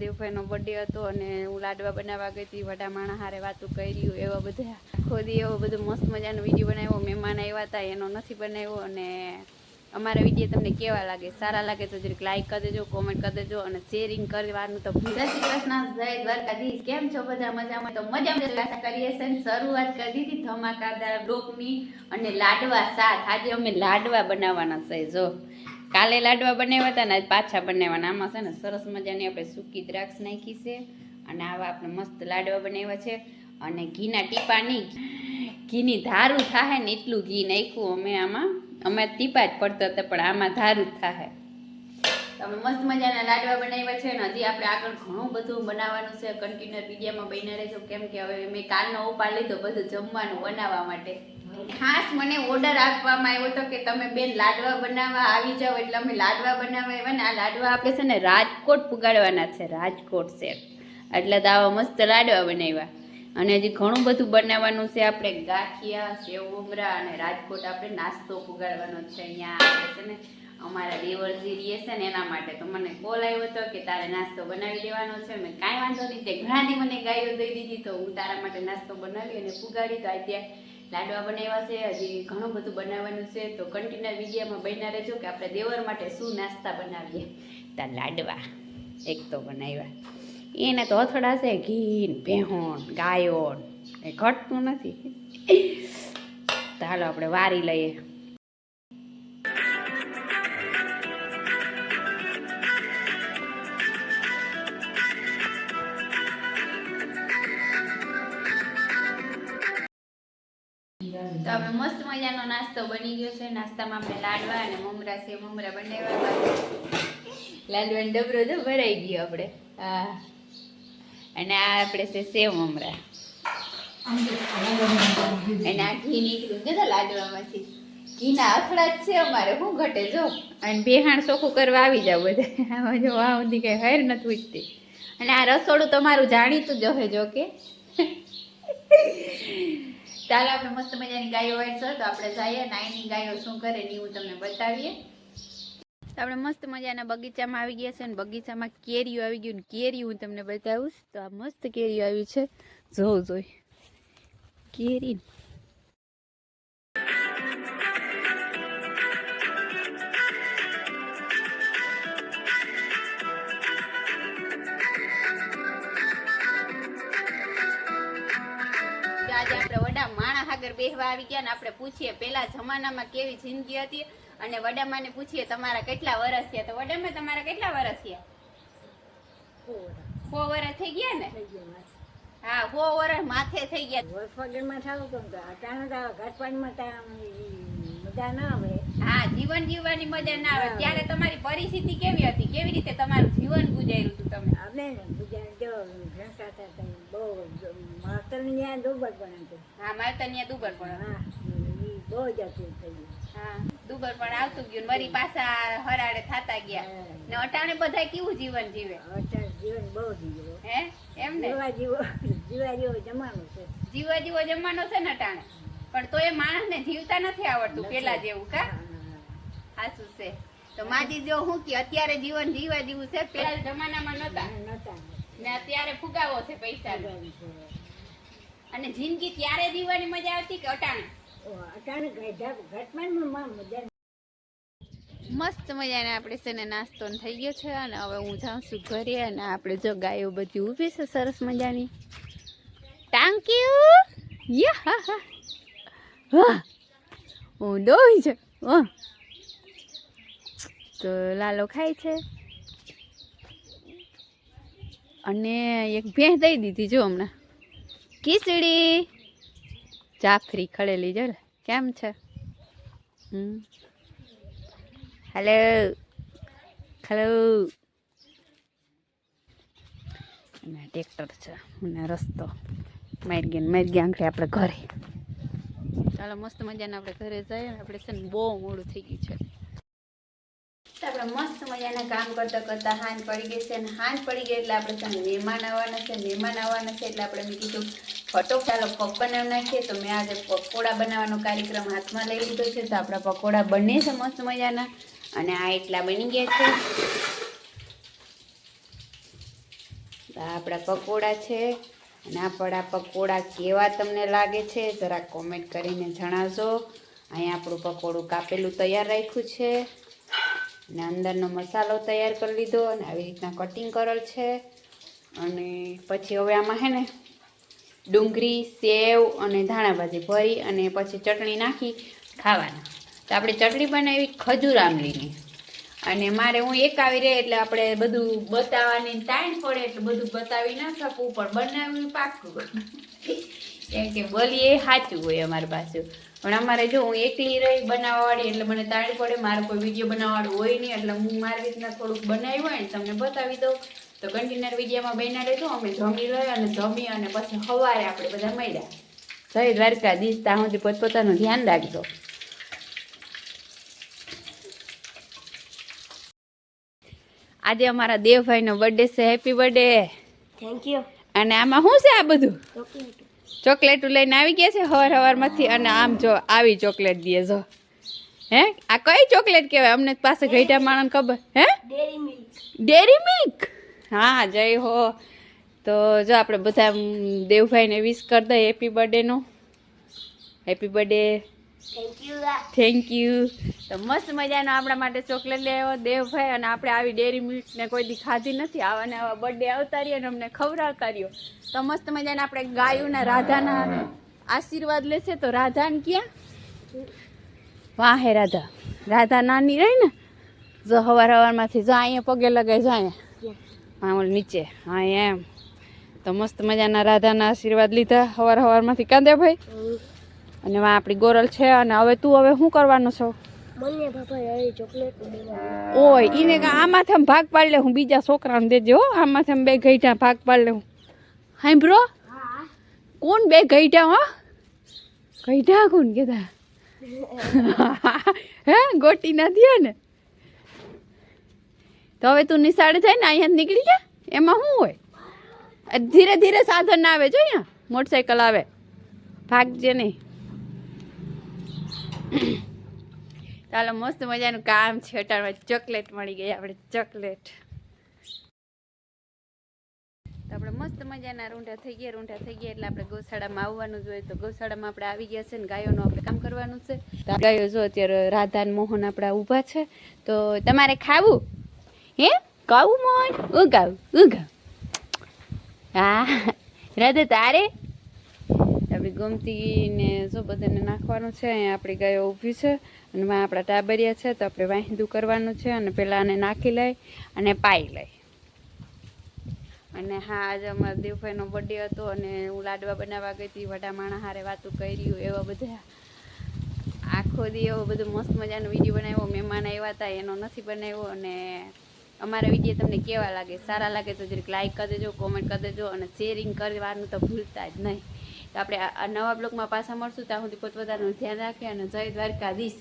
દેવભાઈનો birthday હતો અને હું લાડવા બનાવવા ગઈ હતી, વડા માણા હારે વાતું કર્યું એવા બધા ખોદી, એવો બધો મસ્ત મજાનો વીડિયો બનાવ્યો, મહેમાન આવ્યા હતા, એનો નથી બનાવ્યો અને અમારા વીડિયો તમને કેવા લાગે? સારા લાગે તો જરીક લાઈક કરી દેજો કોમેન્ટ કરી દેજો અને શેરિંગ કરવાનું તો જય શ્રી કૃષ્ણ, જય દ્વારકાધીશ. કેમ છો? બધા મજામાં? તો મજામાં આશા કરીએ છે શરૂઆત કરી દીધી ધમાકાદાર બ્લોકની અને લાડવા સાથ. આજે અમે લાડવા બનાવવાના છે જો. કાલે લાડવા બનાવ્યા હતા ને પાછા બનાવવાના આમાં છે ને સરસ મજાની આપણે સૂકી દ્રાક્ષ નાખી છે અને આવા આપણે મસ્ત લાડવા બનાવ્યા છે અને ઘીના ટીપા નહીં. ઘીની ધારું થાય ને એટલું ઘી નાખ્યું અમે આમાં. અમે ટીપા જ પડતો હતા, પણ આમાં ધારું થાય તમે મસ્ત મજાના લાડવા બનાવ્યા છે અને હજી આપણે આગળ ઘણું બધું બનાવવાનું છે. કન્ટિન્યુઅર વિડીયામાં બની રહેજો. કેમ કે હવે મેં કાલનો ઉપાડ લીધો, બધું જમવાનું બનાવવા માટે. ખાસ મને ઓર્ડર આપવામાં આવ્યો હતો કે તમે બેન લાડવા બનાવવા આવી જાઓ. એટલે અમે લાડવા બનાવવા આવ્યા ને આ લાડવા આપણે છે ને રાજકોટ પુગાડવાના છે. રાજકોટ છે. એટલે તો મસ્ત લાડવા બનાવ્યા. અને હજી ઘણું બધું બનાવવાનું છે. આપણે ગાંઠિયા, સેવ, ઉમરા અને રાજકોટ આપણે નાસ્તો પુગાડવાનો છે. અહીંયા આપણે છે ને. અમારા દેવરજી રહીએ છે ને એના માટે તો મને કોલ આવ્યો હતો કે તારે નાસ્તો બનાવી દેવાનો છે. મેં કાંઈ વાંધો નહીં, તે ઘણા દી મને ગાયો દઈ દીધી તો હું તારા માટે નાસ્તો બનાવી અને પુગાડી. તો અત્યારે લાડવા બનાવ્યા છે, હજી ઘણું બધું બનાવવાનું છે. તો કન્ટિન્યુ વિડીયોમાં બન્યા રહેજો કે આપણે દેવર માટે શું નાસ્તા બનાવીએ. તા લાડવા, એક તો બનાવ્યા. એને તો અથડા છે, ઘી, ભેહણ, ગાયો, એ ઘટતું નથી. ચાલો, આપણે વારી લઈએ. તો હવે મસ્ત મજાનો નાસ્તો બની ગયો છે. નાસ્તામાં આપણે લાડવા અને મમરા છે. મમરા બનાવ્યા લાડવાનો ડબરો તો ભરાઈ ગયો આપણે. હા. અને આ આપણે છે સેવ મમરા. અને આ ઘી નીકળ્યું. કેટલા લાડવામાંથી. ઘીના અથડા જ છે અમારે. શું ઘટે જો? અને બેહાણ ચોખ્ખું કરવા આવી જાવ બધા. આમાં જો આ સુધી કંઈ હેર નથી ઉઠતી અને આ રસોડું તમારું જાણીતું જ હશે જો કે. ચાલો આપણે મસ્ત મજાની ગાયો વાળશો તો આપણે જઈએ. નાઈની ગાયો શું કરે ને હું તમને બતાવીએ. આપણે મસ્ત મજાના બગીચામાં આવી ગયા છે ને બગીચામાં કેરીઓ આવી ગયું કેરી હું તમને બતાવીશ. તો આ મસ્ત કેરીઓ આવી છે. જોઉં જોઈ. કેરી બેહવા આવી ગયા ને આપણે પૂછીએ પેલા જમાનામાં કેવી જિંદગી હતી અને વડામાને પૂછીએ તમારા કેટલા વર્ષ થયા? તો વડામાં તમારા કેટલા વર્ષ થયા? સો વર્ષ થઈ ગયા ને? હા સો વર્ષ માથે થઈ ગયા. વોલ્સવાગનમાં થાવું તો મજા ના આવે. હા જીવન જીવવાની મજા ના આવે. ત્યારે તમારી પરિસ્થિતિ કેવી હતી? કેવી રીતે તમારું જીવન ગુજાર્યું હતું તમે? આપણે ગુજાર જો બહુ માસ્તરની ત્યાં દુબર પણ હતું હા મારે તો દુબર પણ. હા બહુ જ થઈ ગયું. હા દુબર પણ આવતું ગયું ને પાછા હરાડે થાતા ગયા. ને અટાણે બધા કેવું જીવન જીવે? જીવન બહુ જીવો. હે? એમ ને? જીવા જીવો જીવા જેવો જમાનો છે. જીવા જીવો જમવાનો છે ને અટાણે? પણ તો એ માણસને જીવતા નથી આવડતું પેલા જેવું કા? સાચું છે. તો માજી જો હું કે અત્યારે જીવન જીવા જેવું છે પેલા જમાનામાં નતા? નતા. ને અત્યારે ફુગાવો છે પૈસા અને જિંદગી ત્યારે જીવવાની મજા આવતી કે અટાણે? અટાણે ઘટમાનમાં મજા મસ્ત મજાને આપણે છે ને નાસ્તો થઈ ગયો છે અને હવે હું જાઉં છું ઘરે અને આપણે જો ગાયો બધી ઊભી છે સરસ મજાની. ટાંક્યુ યા હા હા. વાહ. હું દોઈ છે. વાહ. તો લાલો ખાય છે. અને એક ભેંસ દઈ દીધી જો હમણાં. ખીચડી. જાફરી ખડેલી જો. કેમ છે? હેલો હેલો અને ટ્રેક્ટર છે. અને રસ્તો. મારી ગયા મારી ગયા આંગળે આપણે ઘરે. ચાલો, મસ્ત મજાના આપણે ઘરે જઈએ આપણે છે ને બહુ મોડું થઈ ગયું છે. તો આપણે મસ્ત મજાના કામ કરતા કરતા હાન પડી ગઈ છે અને હાન પડી ગઈ એટલે આપણે ત્યાં મહેમાન આવવાના છે, મહેમાન આવવાના છે એટલે આપણે મેં કીધું ફટોફટ ચાલો બનાવી નાખીએ. તો મેં આજે પકોડા બનાવવાનો કાર્યક્રમ હાથમાં લઈ લીધો છે. તો આપણા પકોડા બને છે મસ્ત મજાના. અને આ એટલા બની ગયા છે. આપણા પકોડા છે. અને આપણા પકોડા કેવા તમને લાગે છે જરા કોમેન્ટ કરીને જણાવજો. અહીંયા આપણું પકોડું કાપેલું તૈયાર રાખ્યું છે. અને અંદરનો મસાલો તૈયાર કરી લીધો અને આવી રીતના કટિંગ કરેલ છે. અને પછી હવે આમાં હે ને ડુંગળી, સેવ અને ધાણાભાજી ભરી અને પછી ચટણી નાખી ખાવાના. તો આપણે ચટણી બનાવી ખજૂર આમલીની. અને મારે હું એક આવી રહે એટલે આપણે બધું બતાવવાની ટાઈમ પડે એટલે બધું બતાવી ના શકું, પણ બનાવ્યું પાકું કેમ કે બોલી એ સાચું હોય અમારી પાસે. પણ અમારે જો હું એકલી રહી બનાવવાવાળી એટલે મને તાળી પડે મારે કોઈ વીડિયો બનાવવાળું હોય નહીં એટલે હું મારી રીતના થોડુંક બનાવ્યું હોય ને તમને બતાવી દઉં. તો કન્ટેનર વિડીયામાં બેના રહેજો અમે જમી લઈ અને જમી અને પછી સવારે આપણે બધા મળ્યા. જય દ્વારકાધીશ ત્યાં સુધી પોતપોતાનું ધ્યાન રાખજો. આજે અમારા દેવભાઈનો બર્થડે છે હેપી બર્થડે થેન્ક યુ અને આમાં શું છે આ બધું? ચોકલેટ લઈને આવી ગયા છે હવાર હવારમાંથી અને આમ જો આવી ચોકલેટ દે જો. હે? આ કઈ ચોકલેટ કહેવાય? અમને પાસે ગઈઢા માણસ ખબર. હે? ડેરી મિલ્ક હા જય હો. તો જો આપણે બધા દેવભાઈને વિશ કરી દઈએ હેપી બર્થડેનો હેપી બર્થડે થેન્ક યુ તો મસ્ત મજાનો આપણા માટે ચોકલેટ આવ્યો દેવભાઈ અને આપણે આવી ડેરી મિલ્કને કોઈ દી ખાધી નથી. આવા આવા બર્થડે આવતા અને અમને ખવડાવતા તો મસ્ત મજાને આપણે ગાયોના રાધાના આશીર્વાદ લેશે. તો રાધાને ક્યાં? વાહ હે રાધા. રાધા નાની રહી ને? જો હવાર હવારમાંથી જો અહીંયા પગે લગાય, જો અહીંયા. હા નીચે. હા, એમ. તો મસ્ત મજાના રાધાના આશીર્વાદ લીધા હવાર હવારમાંથી. કાંદે ભાઈ અને વા આપણી ગોરલ છે અને હવે તું હવે શું કરવાનો છો? ઓય એને કા આમાંથી આમ ભાગ પાડી લે હું બીજા છોકરાને દેજે હો આમાંથી આમ બે ગઈઠા ભાગ પાડી લે હું હાઈ બ્રો કોણ બે ગઈઠા હો? ગઈઠા કોણ કીધા હે ગોટી નથી હે ને? તો હવે તું નિશાળે જાય ને અહીંયા નીકળી જા. એમાં શું હોય? ધીરે ધીરે સાધન આવે જો અહીંયા. મોટરસાયકલ આવે. ભાગજે નહીં. ચાલો, મસ્ત મજાનું કામ છે. અટાણમાં ચોકલેટ મળી ગઈ, આપણે ચોકલેટ. તો આપણે મસ્ત મજાના રૂંઢા થઈ ગયા, રૂંઢા થઈ ગયા એટલે આપણે ગૌશાળામાં આવવાનું જોઈએ તો ગૌશાળામાં આપણે આવી ગયા છે ને ગાયોનું આપણે કામ કરવાનું છે. ગાયો જો અત્યારે રાધા ને મોહન આપણા ઊભા છે. તો તમારે ખાવું? હે? ખાવું મોહન? ઉગાવ ઉગાવ. હા, રાધા તારે? આપણી ગમતીને જો બધાને નાખવાનું છે, અહીંયા આપણી ગાયો ઊભી છે, અને માં આપણા ટાબરિયા છે, તો આપણે વાહિંદુ કરવાનું છે, અને પહેલાં આને નાખી લઈ, અને પાઈ લઈ. અને હા, આજે અમારા દેવભાઈનો બર્થડે હતો, અને હું લાડવા બનાવવા ગઈ હતી, વડા માણા હારે વાતું કર્યું, એવા બધા. આખો દી એવો બધો મસ્ત મજાનો વીડિયો બનાવ્યો, મહેમાન આવ્યા હતા, એનો નથી બનાવ્યો, અને અમારા વીડિયો તમને કેવા લાગે? સારા લાગે તો જરીક લાઈક કરી દેજો કોમેન્ટ કરી દેજો, અને શેરિંગ કરવાનું તો ભૂલતા જ નહીં. તો આપણે આ નવા બ્લોગમાં પાછા મળશું. ત્યાં સુધી પોતપોતાનું ધ્યાન રાખીએ અને જય દ્વારકાધીશ.